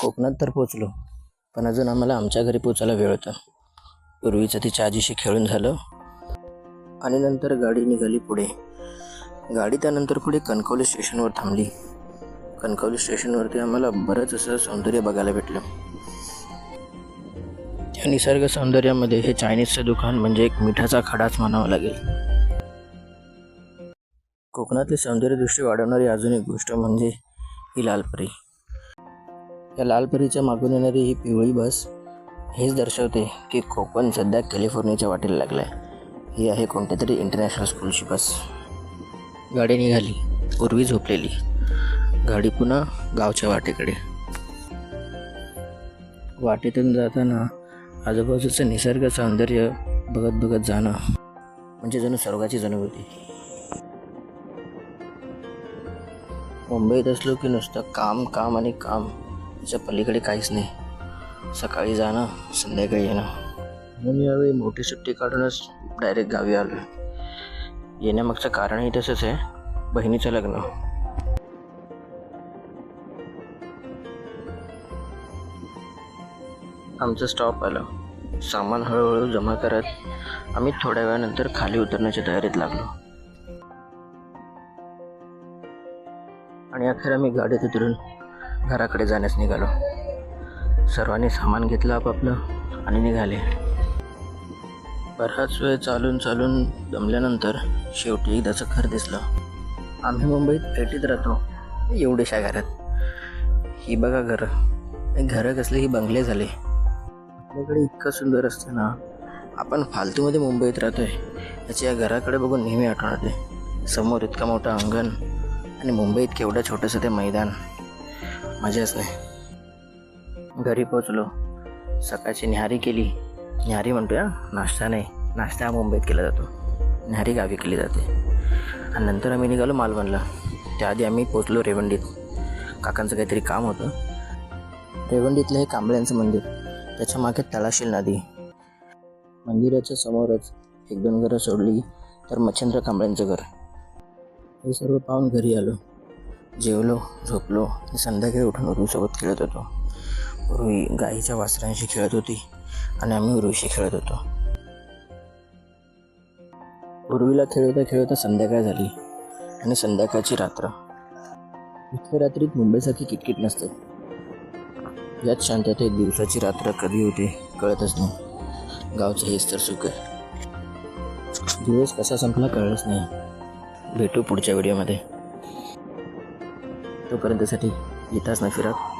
कोकणात तर पोचलो पण अजून आम्हाला आमच्या घरी पोचायला वेळ होता. पूर्वीचं तिच्या आजीशी खेळून झालं. आणि नंतर गाडी निघाली पुढे. गाडी त्यानंतर पुढे कणकवली स्टेशनवर थांबली. कणकवली स्टेशनवरती आम्हाला बरंच असं सौंदर्य बघायला भेटलं. त्या निसर्ग सौंदर्यामध्ये हे चायनीजचं दुकान म्हणजे एक मिठाचा खडाच म्हणावा लागेल. कोकणातली सौंदर्यदृष्टी वाढवणारी अजून एक गोष्ट म्हणजे ही लालपरी. या लालपरीच्या मागून येणारी ही पिवळी बस हेच दर्शवते की कोकण सध्या कॅलिफोर्नियाच्या वाटेला लागलं आहे ही आहे कोणत्या तरी इंटरनॅशनल स्कूलची बस. गाडी निघाली पूर्वी झोपलेली. गाडी पुन्हा गावच्या वाटेकडे. वाटेतून जाताना आजूबाजूचं निसर्ग सौंदर्य बघत बघत जाणं म्हणजे जणू स्वर्गाची अनुभूती मुंबईत असलो की नुसतं काम काम आणि काम. त्याच्या पलीकडे काहीच नाही. सकाळी जाणं संध्याकाळी येणं म्हणून यावेळी मोठी सुट्टी काढूनच डायरेक्ट गावी आलो येण्यामागचं कारणही तसंच आहे. बहिणीचं लग्न. आमचं स्टॉप आलं. सामान हळूहळू जमा करत आम्ही थोड्या वेळानंतर खाली उतरण्याच्या तयारीत लागलो. आणि अखेर आम्ही गाडीत उतरून घराकडे जाण्यास निघालो. सर्वांनी सामान घेतलं आपापलं आणि निघाले. बराच वेळ चालून चालून दमल्यानंतर शेवटी एकदाचं घर दिसलं. आम्ही मुंबईत पेटीत राहतो. एवढ्याशा घरात. ही बघा घरं. घरं कसले ही बंगले झाले. आपल्याकडे इतकं सुंदर असतं ना. आपण फालतूमध्ये मुंबईत राहतोय. याची या घराकडे बघून नेहमी आठवण येते. समोर इतकं मोठं अंगण आणि मुंबईत केवढं छोटंसं ते मैदान. मजाच नाही घरी पोचलो सकाळची न्याहारी केली. न्याहारी म्हणतोय नाश्ता नाही. नाश्ता हा मुंबईत केला जातो. न्याहारी गावी केली जाते. आणि नंतर आम्ही निघालो मालवणला. त्याआधी आम्ही पोचलो रेवंडीत. काकांचं काहीतरी काम होतं. रेवंडीतलं हे कांबळ्यांचं मंदिर. त्याच्यामागे तलाशील नदी. मंदिराच्या समोरच एक दोन घरं सोडली तर मच्छिंद्र कांबळ्यांचं घर. हे सर्व पाहून घरी आलो. जेवलो झोपलो आणि संध्याकाळी उठून उर्वीसोबत खेळत होतो. उर्वी गाईच्या वासरांशी खेळत होती आणि आम्ही उर्वीशी खेळत होतो. उर्वीला खेळवता खेळवता संध्याकाळ झाली आणि संध्याकाळची रात्र. इतक्या रात्रीत मुंबईसारखी किटकिट नसते. यात शांततेत दिवसाची रात्र कधी होते कळतच नाही. गावचं हेच तर सुख आहे. दिवस कसा संपला कळलंच नाही. भेटू पुढच्या व्हिडिओमध्ये. तोपर्यंतसाठी येताच ना फिरत.